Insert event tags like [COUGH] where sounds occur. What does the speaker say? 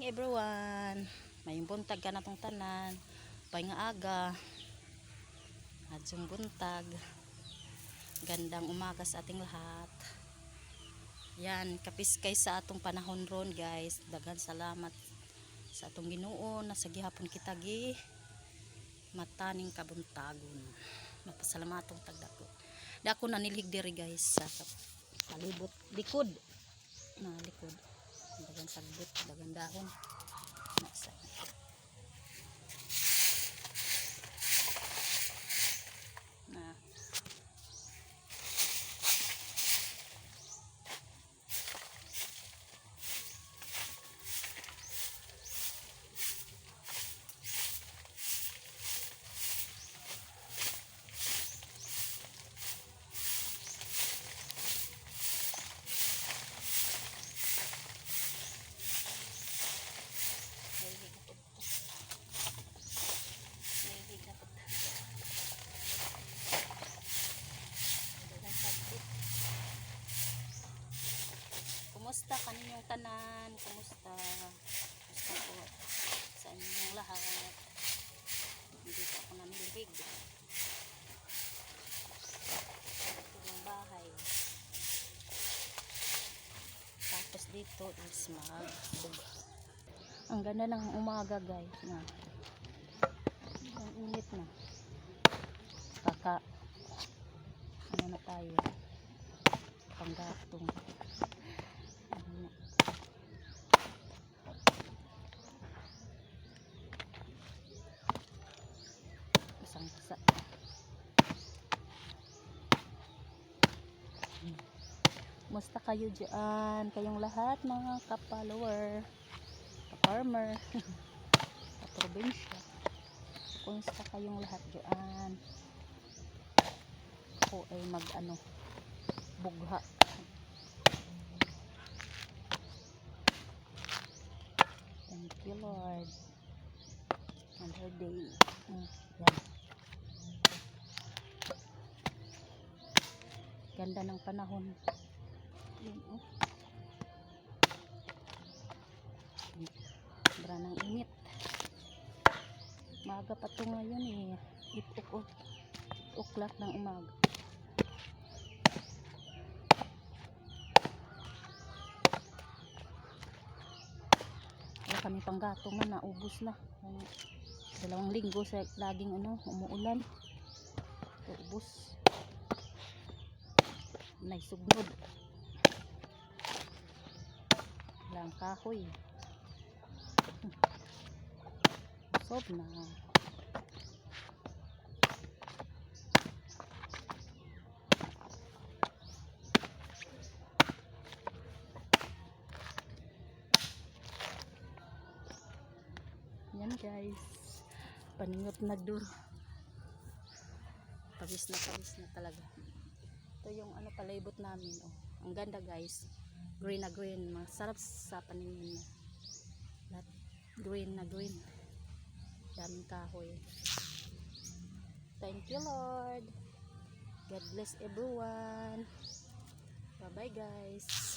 morning everyone. May buntag ka na tong tanan. Pay nga aga. Adsong buntag. Gandang umaga sa ating lahat. Yan, kapiskay sa atong panahon ron guys. Dagan salamat sa atong Ginoo na sa gihapon kita gi mataning kabuntagon. Mapasalamatong tagdako. Dako na nilig diri guys sa palibot likod. Na likod. Sagbot, dagan dahon. Nasa. Na. Nailig ako. Nailig ako. Dagan sagbot. Kaninyong tanan? Kumusta? Kumusta po sa inyong lahat? Hindi pa ako nanilig. Ito bahay. Tapos dito is magbug. Ang ganda ng umaga guys na. Ang init na. Kaka ano na tayo? Panggatong. Ano na. Isang sa Musta kayo dyan? Kayong lahat mga ka-follower, ka-farmer, [LAUGHS] ka-probinsya. Kumusta kayong lahat dyan? Ako ay mag ano, bugha. Thank you Lord. Another day. Mm, yan. Ganda ng panahon. Yun, oh. Sobra ng init. Maaga pa to ngayon eh. 8 o'clock, 8 o'clock ng umaga. Wala kami panggato nga naubos na. Ang Dalawang linggo sa laging ano, umuulan. Ubus. Naisugnod. Walang kahoy. Sob na. Yan guys. Paningot na dur. Pagis na pagis na talaga. Ito yung ano palibot namin. Oh. Ang ganda guys. Green na green. Masarap sa paningin mo. Lahat green na green. Daming kahoy. Thank you Lord. God bless everyone. Bye bye guys.